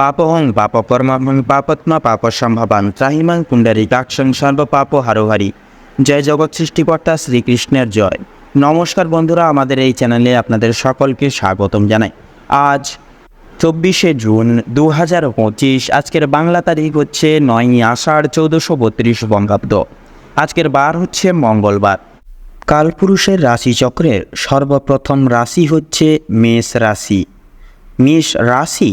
পাপহং পাপ কর্মাহং পাপত্মা পাপ সম্ভবান। ত্রাহিমাং সর্ব পাপ হারোহারি। জয় জগৎ সৃষ্টিকর্তা শ্রীকৃষ্ণের জয়। নমস্কার বন্ধুরা, আমাদের এই চ্যানেলে আপনাদের সকলকে স্বাগতম জানাই। আজ চব্বিশে জুন দু হাজার পঁচিশ, আজকের বাংলা তারিখ হচ্ছে নয়ই আষাঢ় চৌদ্দশো বত্রিশ বঙ্গাব্দ। আজকের বার হচ্ছে মঙ্গলবার। কালপুরুষের রাশিচক্রের সর্বপ্রথম রাশি হচ্ছে মেষ রাশি। মেষ রাশি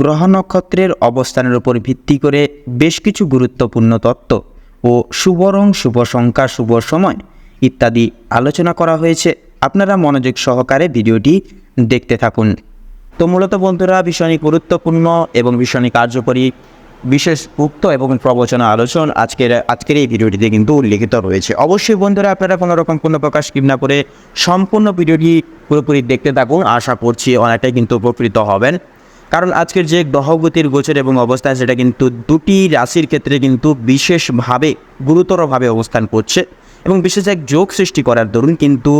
গ্রহ নক্ষত্রের অবস্থানের উপর ভিত্তি করে বেশ কিছু গুরুত্বপূর্ণ তত্ত্ব ও শুভ রং শুভ সংখ্যা, শুভ সময় ইত্যাদি আলোচনা করা হয়েছে। আপনারা মনোযোগ সহকারে ভিডিওটি দেখতে থাকুন। তো মূলত বন্ধুরা ভীষণই গুরুত্বপূর্ণ এবং ভীষণই কার্যকরী, বিশেষ উক্ত এবং প্রবচনা আলোচন আজকের আজকের এই ভিডিওটিতে কিন্তু উল্লেখিত রয়েছে। অবশ্যই বন্ধুরা, আপনারা কোনো রকম কোনো প্রকাশ স্কিপ না করে সম্পূর্ণ ভিডিওটি পুরোপুরি দেখতে থাকুন। আশা করছি অনেকটাই কিন্তু উপকৃত হবেন। কারণ আজকের যে গ্রহগতির গোচর এবং অবস্থা, সেটা কিন্তু দুটি রাশির ক্ষেত্রে কিন্তু বিশেষভাবে, গুরুতরভাবে অবস্থান করছে এবং বিশেষ এক যোগ সৃষ্টি করার দরুন কিন্তু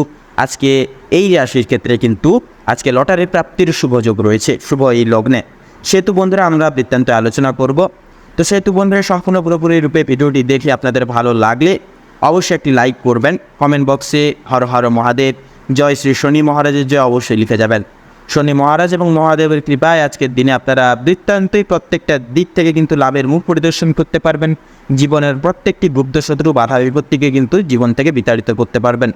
আজকে এই রাশির ক্ষেত্রে কিন্তু আজকে লটারি প্রাপ্তির শুভ যোগ রয়েছে, শুভ এই লগ্নে। সেহেতু বন্ধুরা, আমরা বৃত্তান্ত আলোচনা করব। তো সেহেতু বন্ধুরা, সম্পূর্ণ পুরোপুরি রূপে ভিডিওটি দেখে আপনাদের ভালো লাগলে অবশ্যই একটি লাইক করবেন। কমেন্ট বক্সে হর হর মহাদেব, জয় শ্রী শনি মহারাজের জয় অবশ্যই লিখে যাবেন। শনি মহারাজ এবং মহাদেবের কৃপায় আজকের দিনে আপনারা বৃত্তান্তই প্রত্যেকটা দিক থেকে কিন্তু লাভের মুখ পরিদর্শন করতে পারবেন। জীবনের প্রত্যেকটি গুপ্ত শত্রু বাধা বিপত্তিকে কিন্তু জীবন থেকে বিতাড়িত করতে পারবেন।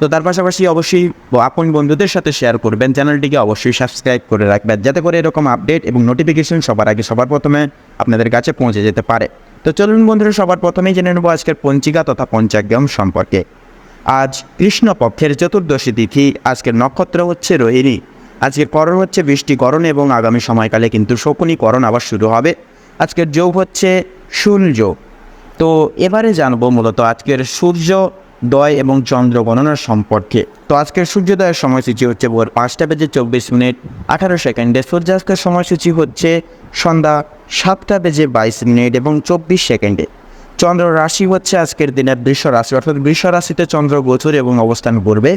তো তার পাশাপাশি অবশ্যই আপন বন্ধুদের সাথে শেয়ার করবেন। চ্যানেলটিকে অবশ্যই সাবস্ক্রাইব করে রাখবেন, যাতে করে এরকম আপডেট এবং নোটিফিকেশন সবার আগে সবার প্রথমে আপনাদের কাছে পৌঁছে যেতে পারে। তো চলুন বন্ধুরা, সবার প্রথমেই জেনে নেব আজকের পঞ্চিকা তথা পঞ্চাগ্রাম সম্পর্কে। আজ কৃষ্ণপক্ষের চতুর্দশী তিথি, আজকের নক্ষত্র হচ্ছে রোহিণী। আজকের করণ হচ্ছে বৃষ্টিকরণ এবং আগামী সময়কালে কিন্তু শকুনীকরণ আবার শুরু হবে। আজকের যোগ হচ্ছে সূর্য। তো এবারে জানব মূলত আজকের সূর্য, দয় এবং চন্দ্র গণনার সম্পর্কে। তো আজকের সূর্যোদয়ের সময়সূচি হচ্ছে ভোর পাঁচটা বেজে চব্বিশ মিনিট, আঠারো সেকেন্ডে। সূর্যাস্তের সময়সূচি হচ্ছে সন্ধ্যা সাতটা বেজে বাইশ মিনিট এবং চব্বিশ সেকেন্ডে। চন্দ্র রাশি হচ্ছে আজকের দিনে বৃষ রাশি, অর্থাৎ বৃষ রাশিতে চন্দ্র গোচর এবং অবস্থান করবে।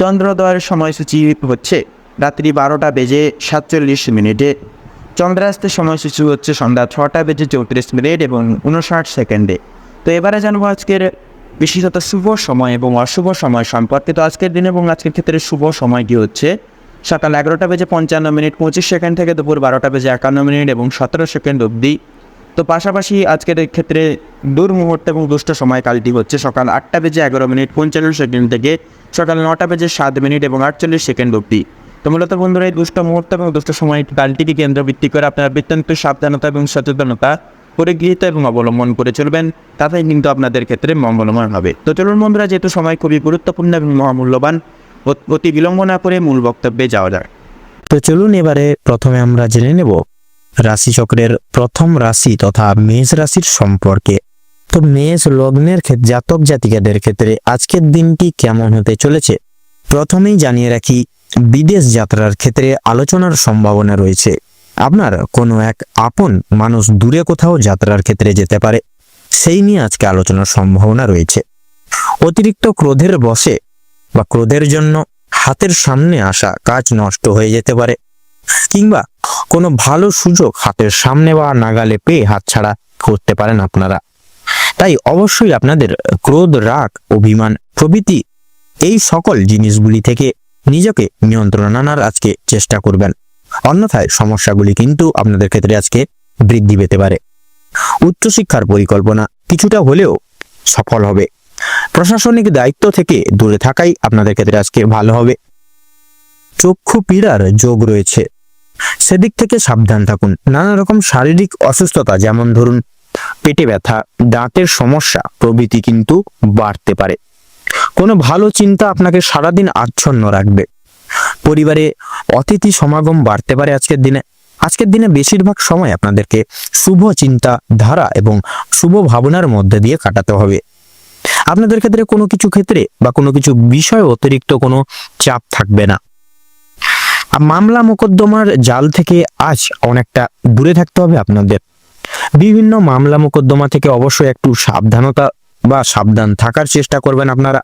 চন্দ্রোদয়ের সময়সূচি হচ্ছে রাত্রি বারোটা বেজে সাতচল্লিশ মিনিটে। চন্দ্রাস্তের সময়সূচি হচ্ছে সন্ধ্যা ছটা বেজে চৌত্রিশ মিনিট এবং উনষাট সেকেন্ডে। তো এবারে জানব আজকের বিশেষত শুভ সময় এবং অশুভ সময় সম্পর্কে। তো আজকের দিন এবং আজকের ক্ষেত্রে শুভ সময়টি হচ্ছে? সকাল এগারোটা বেজে পঞ্চান্ন মিনিট, পঁচিশ সেকেন্ড থেকে দুপুর বারোটা বেজে একান্ন মিনিট এবং সতেরো সেকেন্ড অবধি। তো পাশাপাশি আজকের ক্ষেত্রে দুর্মুহূর্ত এবং দুষ্ট সময়কালটি হচ্ছে সকাল আটটা বেজে এগারো মিনিট, পঞ্চান্ন সেকেন্ড থেকে সকাল নটা বেজে সাত মিনিট এবং আটচল্লিশ সেকেন্ড অবধি। তো মূলত বন্ধুরা, এই দুষ্ট মুহূর্ত এবং দুষ্ট সময় কালটিকে কেন্দ্রভিত্তি করে আপনারা বৃত্তান্ত সাবধানতা এবং সচেতনতা পরিগৃহীত এবং অবলম্বন করে চলবেন। তাতেই কিন্তু আপনাদের ক্ষেত্রে মঙ্গলময় হবে। তো চলুন বন্ধুরা, যেহেতু সময় খুবই গুরুত্বপূর্ণ এবং মহামূল্যবান, অতি বিলম্ব না করে মূল বক্তব্যে যাওয়া যায় তো চলুন এবারে প্রথমে আমরা জেনে নেব রাশিচক্রের প্রথম রাশি তথা মেষ রাশির সম্পর্কে। তো মেষ লগ্নের ক্ষেত্রে জাতক জাতিকাদের ক্ষেত্রে আজকের দিনটি কেমন হতে চলেছে? প্রথমেই জানিয়ে রাখি বিদেশ যাত্রার ক্ষেত্রে আলোচনার সম্ভাবনা রয়েছে। আপনার কোনো এক আপন মানুষ দূরে কোথাও যাত্রার ক্ষেত্রে যেতে পারে, সেই নিয়ে আজকে আলোচনার সম্ভাবনা রয়েছে। অতিরিক্ত ক্রোধের বসে বা ক্রোধের জন্য হাতের সামনে আসা কাজ নষ্ট হয়ে যেতে পারে, কিংবা কোনো ভালো সুযোগ হাতের সামনে বা নাগালে পেয়ে হাতছাড়া করতে পারেন আপনারা। তাই অবশ্যই আপনাদের ক্রোধ, রাগ, অভিমান প্রভৃতি এই সকল জিনিসগুলি থেকে নিজেকে নিয়ন্ত্রণ আনার আজকে চেষ্টা করবেন। অন্যথায় সমস্যাগুলি কিন্তু আপনাদের ক্ষেত্রে আজকে বৃদ্ধি পেতে পারে। উচ্চশিক্ষার পরিকল্পনা কিছুটা হলেও সফল হবে। প্রশাসনিক দায়িত্ব থেকে দূরে থাকাই আপনাদের ক্ষেত্রে আজকে ভালো হবে। চক্ষু পীড়ার যোগ রয়েছে। সেদিক থেকে সাবধান থাকুন। নানা রকম শারীরিক অসুস্থতা, যেমন ধরুন পেটে ব্যথা, দাঁতের সমস্যা প্রভৃতি কিন্তু বাড়তে পারে। কোনো ভালো চিন্তা আপনাকে সারাদিন আচ্ছন্ন রাখবে। পরিবারে অতিথি সমাগম বাড়তে পারে আজকের দিনে। আজকের দিনে বেশিরভাগ সময় আপনাদেরকে শুভ চিন্তা ধারা এবং শুভ ভাবনার মধ্যে দিয়ে কাটাতে হবে। আপনাদের ক্ষেত্রে কোনো কিছু ক্ষেত্রে বা কোনো কিছু বিষয় অতিরিক্ত কোনো চাপ থাকবে না। মামলা মোকদ্দমার জাল থেকে আজ অনেকটা দূরে থাকতে হবে আপনাদের। বিভিন্ন মামলা মোকদ্দমা থেকে অবশ্যই একটু সাবধানতা বা সাবধান থাকার চেষ্টা করবেন আপনারা।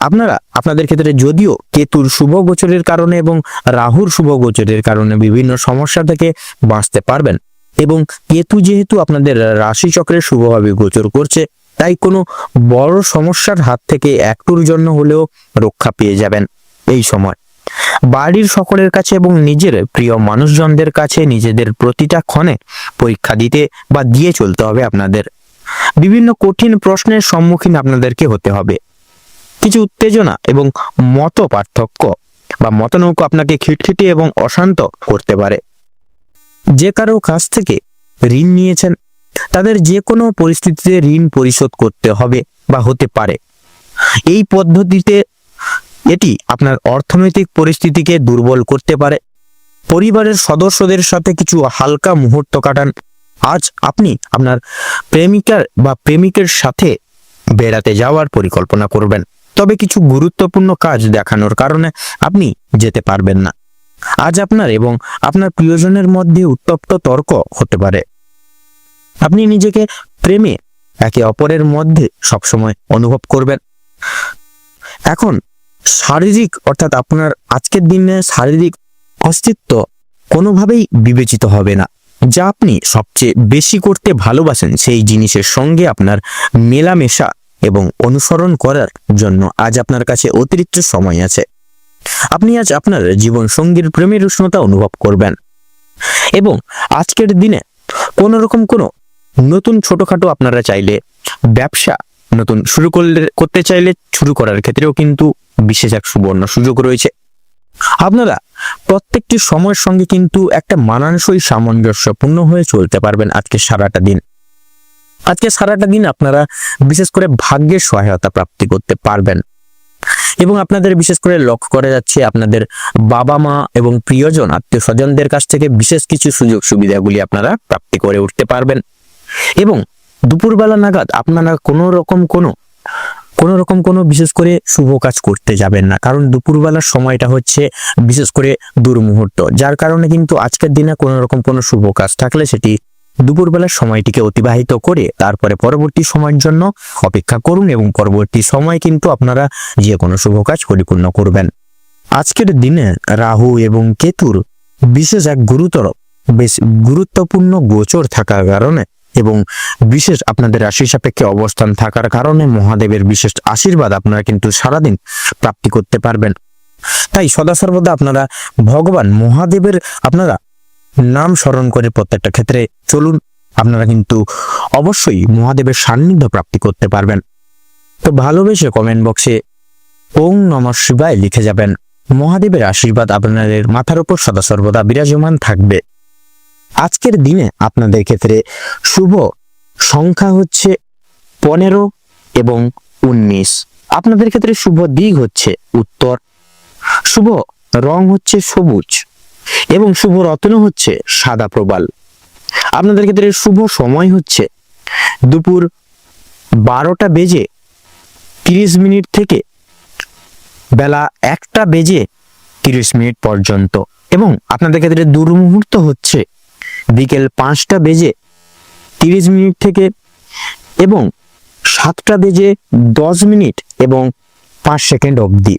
আপনারা, আপনাদের ক্ষেত্রে যদিও কেতুর শুভ গোচরের কারণে এবং রাহুর শুভ গোচরের কারণে বিভিন্ন সমস্যা থেকে বাঁচতে পারবেন এবং কেতু যেহেতু আপনাদের রাশি চক্রে শুভভাবে গোচর করছে, তাই কোনো বড় সমস্যার হাত থেকে একটুর জন্য হলেও রক্ষা পেয়ে যাবেন এই সময়। বাড়ির সকলের কাছে এবং নিজের প্রিয় মানুষজনদের কাছে নিজেদের প্রতিটা ক্ষণে পরীক্ষা দিতে বা দিয়ে চলতে হবে আপনাদের। বিভিন্ন কঠিন প্রশ্নের সম্মুখীন আপনাদেরকে হতে হবে। কিছু উত্তেজনা এবং মত পার্থক্য বা মতানৈক্য আপনাকে খিটখিটে এবং অশান্ত করতে পারে। যে কারও কাছ থেকে ঋণ নিয়েছেন, তাদের যে কোনো পরিস্থিতিতে ঋণ পরিশোধ করতে হবে বা হতে পারে। এই পদ্ধতিতে এটি আপনার অর্থনৈতিক পরিস্থিতিকে দুর্বল করতে পারে। পরিবারের সদস্যদের সাথে কিছু হালকা মুহূর্ত কাটান আজ আপনি আপনার প্রেমিকার বা প্রেমিকের সাথে বেড়াতে যাওয়ার পরিকল্পনা করবেন। তবে কিছু গুরুত্বপূর্ণ কাজ দেখানোর কারণে আপনি যেতে পারবেন না। আজ আপনার এবং আপনার প্রিয়জনের মধ্যে উত্তপ্ত তর্ক হতে পারে। আপনি নিজেকে প্রেমে একে অপরের মধ্যে সবসময় অনুভব করবেন। এখন শারীরিক অর্থাৎ আপনার আজকের দিনে শারীরিক অস্তিত্ব কোনোভাবেই বিবেচিত হবে না। যা আপনি সবচেয়ে বেশি করতে ভালোবাসেন, সেই জিনিসের সঙ্গে আপনার মেলামেশা এবং অনুসরণ করার জন্য আজ আপনার কাছে অতিরিক্ত সময় আছে। আপনি আজ আপনার জীবন সঙ্গীর প্রেমের উষ্ণতা অনুভব করবেন এবং আজকের দিনে কোনো রকম কোনো নতুন ছোটখাটো আপনারা চাইলে ব্যবসা নতুন শুরু করলে, করতে চাইলে শুরু করার ক্ষেত্রেও কিন্তু বিশেষ এক সুবর্ণ সুযোগ রয়েছে। আপনারা প্রত্যেকটি সময়ের সঙ্গে কিন্তু একটা মানানসই সামঞ্জস্যপূর্ণ হয়ে চলতে পারবেন আজকে সারাটা দিন। আজকে সারাটা দিন আপনারা বিশেষ করে ভাগ্যের সহায়তা প্রাপ্তি করতে পারবেন। এবং আপনাদের বিশেষ করে লক্ষ্য করা যাচ্ছে আপনাদের বাবা মা এবং প্রিয়জন আত্মীয় স্বজনদের কাছ থেকে বিশেষ কিছু সুযোগ সুবিধাগুলি আপনারা প্রাপ্তি করে উঠতে পারবেন। এবং দুপুরবেলা নাগাদ আপনারা কোনো রকম কোনো কোনো রকম কোনো বিশেষ করে শুভ কাজ করতে যাবেন না। কারণ দুপুরবেলার সময়টা হচ্ছে বিশেষ করে দুর্মুহূর্ত। যার কারণে কিন্তু আজকের দিনে কোনো রকম কোনো শুভ কাজ থাকলে সেটি দুপুরবেলার সময়টিকে অতিবাহিত করে তারপরে পরবর্তী সময়ের জন্য অপেক্ষা করুন এবং পরবর্তী সময় কিন্তু আপনারা যে কোনো শুভ কাজ পরিপূর্ণ করবেন। আজকের দিনে রাহু এবং কেতুর বিশেষ এক গুরুতর, বেশ গুরুত্বপূর্ণ গোচর থাকার কারণে এবং বিশেষ আপনাদের রাশি সাপেক্ষে অবস্থান থাকার কারণে মহাদেবের বিশেষ আশীর্বাদ আপনারা কিন্তু সারাদিন প্রাপ্তি করতে পারবেন। তাই সদা সর্বদা আপনারা ভগবান মহাদেবের আপনারা নাম স্মরণ করে প্রত্যেকটা ক্ষেত্রে চলুন, আপনারা কিন্তু অবশ্যই মহাদেবের সান্নিধ্য প্রাপ্তি করতে পারবেন। তো ভালোবেসে কমেন্ট বক্সে ওং নম শিবায় লিখে যাবেন। মহাদেবের আশীর্বাদ আপনাদের মাথার উপর সদা সর্বদা বিরাজমান থাকবে। আজকের দিনে আপনাদের ক্ষেত্রে শুভ সংখ্যা হচ্ছে পনেরো এবং উনিশ। আপনাদের ক্ষেত্রে শুভ দিক হচ্ছে উত্তর, শুভ রং হচ্ছে সবুজ এবং শুভ রত্ন হচ্ছে সাদা প্রবাল। আপনাদের ক্ষেত্রে শুভ সময় হচ্ছে দুপুর বারোটা বেজে তিরিশ মিনিট থেকে বেলা একটা বেজে তিরিশ মিনিট পর্যন্ত এবং আপনাদের ক্ষেত্রে দুর্মুহূর্ত হচ্ছে বিকেল পাঁচটা বেজে তিরিশ মিনিট থেকে এবং সাতটা বেজে দশ মিনিট এবং পাঁচ সেকেন্ড অবধি।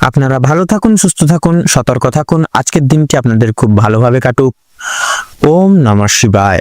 আপনারা ভালো থাকুন, সুস্থ থাকুন, সতর্ক থাকুন। আজকের দিনটি আপনাদের খুব ভালোভাবে কাটুক। ওম নমঃ শিবায়।